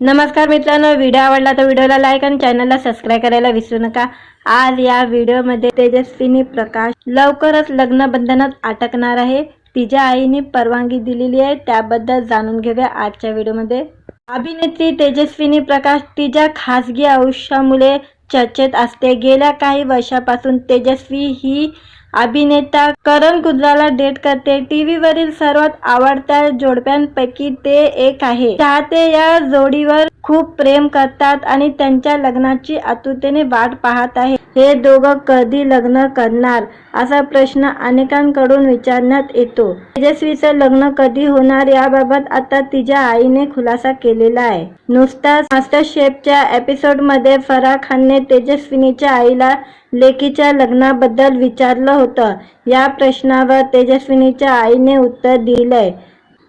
नमस्कार मित्रांनो व्हिडिओ आवडला तर व्हिडिओला लाईक आणि चॅनलला सबस्क्राईब करायला विसरू नका. आज या व्हिडिओमध्ये तेजस्विनी प्रकाश लवकरच लग्न बंधनात अटकणार आहे. तिच्या आईने परवानगी दिलेली आहे त्याबद्दल जाणून घेऊया आजच्या व्हिडिओमध्ये अभिनेत्री तेजस्विनी प्रकाश तिच्या खासगी आयुष्यामुळे चर्चेत असते. गेल्या काही वर्षापासून तेजस्वी ही अभिनेता करण कुद्राला डेट करते. टीव्हीवरील सर्वात आवडत्या जोडप्यांपैकी ते एक आहे. चाहते या जोडीवर खूप प्रेम करतात आणि त्यांच्या लग्नाची आतुरतेने वाट पाहत आहे. हे दोघं कधी लग्न करणार? असा प्रश्न अनेकांकडून विचारण्यात येतो. तेजस्वीचं लग्न कधी होणार याबाबत आता तिच्या आईने खुलासा केलेला आहे. नुसताच मास्टर शेफच्या एपिसोडमध्ये फराह खानने तेजस्विनीच्या आईला लेकीच्या लग्नाबद्दल विचारलं होतं. या प्रश्नावर तेजस्विनीच्या आईने उत्तर दिलंय.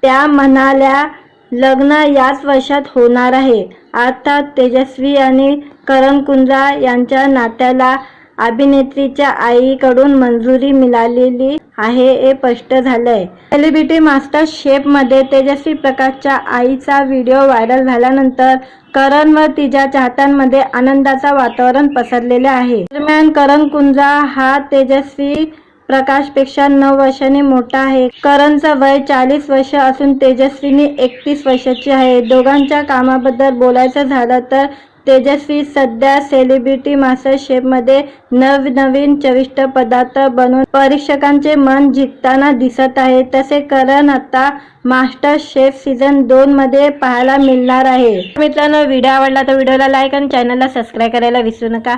त्या म्हणाल्या लग्न याच वर्षात होणार आहे. अर्थात तेजस्वी आणि करण कुंद्रा यांच्या नात्याला अभिनेत्रीच्या आईकडून मंजुरी मिळालेली आहे हे स्पष्ट झालंय. सेलिब्रिटी मास्टर शेपमध्ये तेजस्वी प्रकाशच्या आईचा व्हिडिओ व्हायरल झाल्यानंतर करण व तिच्या चाहत्यांमध्ये आनंदाचा वातावरण पसरलेले आहे. दरम्यान करण कुंजा हा तेजस्वी प्रकाशपेक्षा नऊ वर्षांनी मोठा आहे. करणचं वय चाळीस वर्ष असून तेजस्वीने एकतीस वर्षाची आहे. दोघांच्या कामाबद्दल बोलायचं झालं तर तेजस्वी सध्या सेलिब्रिटी मास्टर शेफमध्ये नवनवीन चविष्ट पदार्थ बनवून परीक्षकांचे मन जिंकताना दिसत आहे. तसे करण आता मास्टर शेफ सीझन दोन मध्ये पाहायला मिळणार आहे. मित्रांनो व्हिडिओ आवडला तर व्हिडिओला लाईक आणि चॅनलला सबस्क्राईब करायला विसरू नका.